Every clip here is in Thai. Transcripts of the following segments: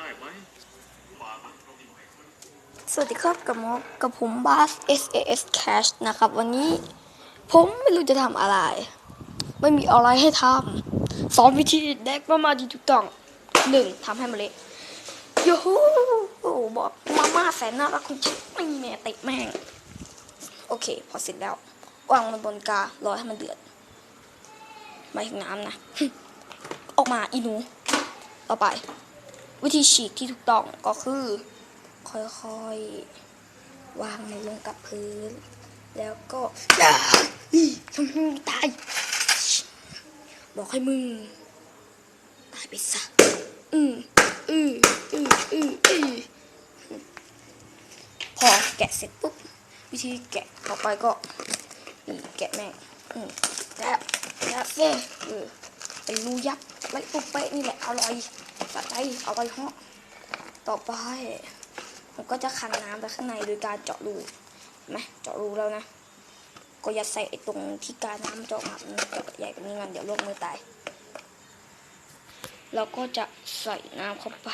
ได้ไหมสวัสดีครับกับมกับผมบาส SAS Cash นะครับ วันนี้ผมไม่รู้จะทำอะไร ไม่มีอะไรให้ทำสองวิธีแดกมามาดีถูกต้องหนึ่งทำให้มันเละโยฮูบอกมาม่าแสนน่ารักของฉันไม่แม่เตะแม่ง โอเค พอเสร็จแล้ว วางมันบนกา รอให้มันเดือดไม่ถึงน้ำนะ ออกมาอีนู ต่อไป วิธีฉีกที่ถูกต้องก็คือ ค่อยๆ วางมันลงกับพื้น แล้วก็อย่าอีทำให้มึงตาย บอกให้มึง ตายไปซะอืมอืมอืมอืมอืมพอแกะเสร็จปุ๊บ วิธีแกะต่อไปก็แกะแม่งอืมแล้วแล้วเออเป็นรูยับ ไว้ปุ๊บเป๊ะนี่แหละอร่อยสะใจเอาไปเหาะต่อไปผมก็จะคันน้ำไปข้างในโดยการเจาะรูไหมเจาะรูแล้วนะก็ยัดใส่ไอ้ตรงที่การน้ำเจาะมามันเจาะใหญ่กว่านี้งันเดี๋ยวลวกมือตายเราก็จะใส่น้ำเข้าไป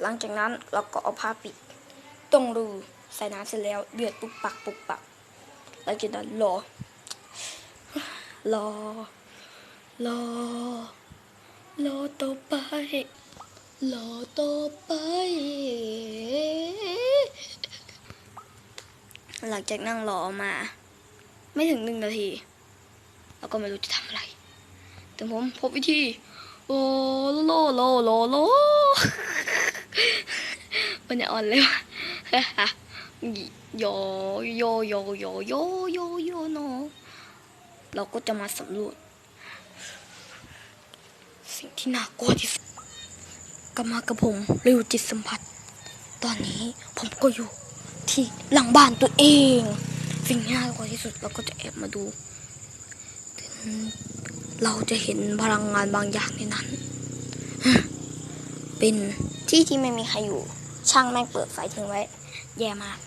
หลังจากนั้นเราก็เอาผ้าปิด ตรงรูใส่น้ำเสร็จแล้วเดือดปุกปักปุกปักหลังจากนั้นรอ รอ รอ รอต่อไป รอต่อไป หลังจากนั่งรอมา ไม่ถึงหนึ่งนาทีเราก็ไม่รู้จะทำอะไร แต่ผมพบวิธี โอ้โลโลโลโลมันจะอ่อนเลยวะโยโยโยโยโยโยโยโน เราก็จะมาสำรวจ สิ่งที่น่ากลัวที่สุดกลับมากับผมเร็วจิตสัมผัส ตอนนี้ผมก็อยู่ที่หลังบ้านตัวเอง สิ่งที่น่ากลัวที่สุดเราก็จะแอบมาดูเราจะเห็นพลังงานบางอย่างในนั้น เป็นที่ที่ไม่มีใครอยู่ ช่างแม่งเปิดไฟทิ้งไว้ แย่มาก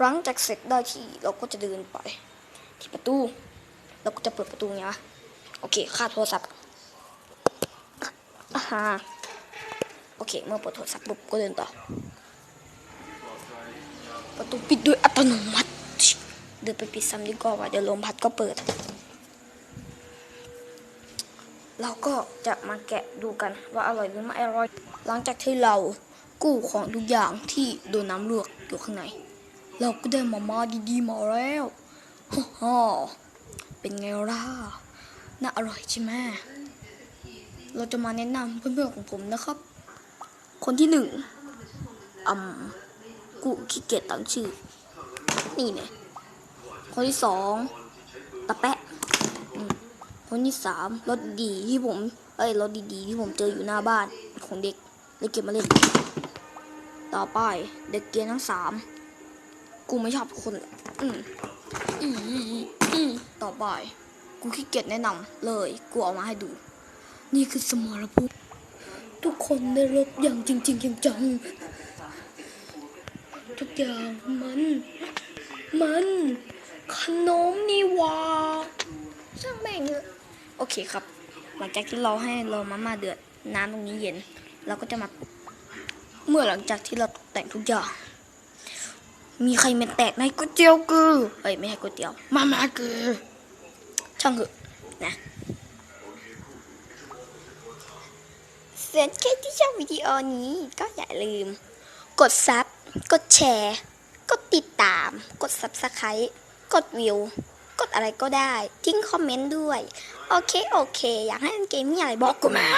หลังจากเสร็จได้ที่เราก็จะเดินไป ที่ประตู เราก็จะเปิดประตูไงวะโอเคค่าโทรศัพท์อ่าฮะโอเค เมื่อเปิดโทรศัพท์ปุ๊บก็เดินต่อ ประตูปิดด้วยอัตโนมัติ เดินไปปิดซ้ำดีกว่าเดี๋ยวลมพัดก็เปิด เราก็จะมาแกะดูกันว่าอร่อยหรือไม่อร่อย หลังจากที่เรากู้ของทุกอย่างที่โดนน้ำลวกอยู่ข้างใน เราก็ได้มามาดีๆมาแล้วฮ่าเป็นไงล่ะ น่าอร่อยใช่ไหมเราจะมาแนะนำเพื่อนๆของผมนะครับ คนที่หนึ่งอืมกูขี้เกียจตั้งชื่อ นี่เนี่ยคนที่สองตะแปะ คนที่สามรถดีที่ผม เอ้ยรถดีๆที่ผมเจออยู่หน้าบ้านของเด็กเลยเก็บมาเล่น ต่อไปเด็กเกียร์ทั้งสาม กูไม่ชอบคนอืมอืมอืมต่อไปกูขี้เกียจแนะนำเลย กูเอามาให้ดู นี่คือสมรภูมิทุกคนได้รบอย่างจริงๆอย่างจังทุกอย่างมัน มันขนมนี่ว่าช่างแม่งเถอะโอเคครับ หลังจากที่เราให้เรามาม่าเดือดน้ำตรงนี้เย็น เราก็จะมา เมื่อหลังจากที่เราแต่งทุกอย่าง มีใครเม็นแตกในก๋วยเตี๋ยวกือเอ้ยไม่ใช่ก๋วยเตี๋ยวมามากือช่างเถอะนะเส่วนใครที่ชอบวิดีโอนี้ก็อย่าลืม กดซับ กดแชร์ กดติดตาม กด subscribe กดวิว กดอะไรก็ได้ ทิ้งคอมเมนต์ด้วย โอเค โอเค อยากให้เล่นเกมนี่อะไรบอกกูมา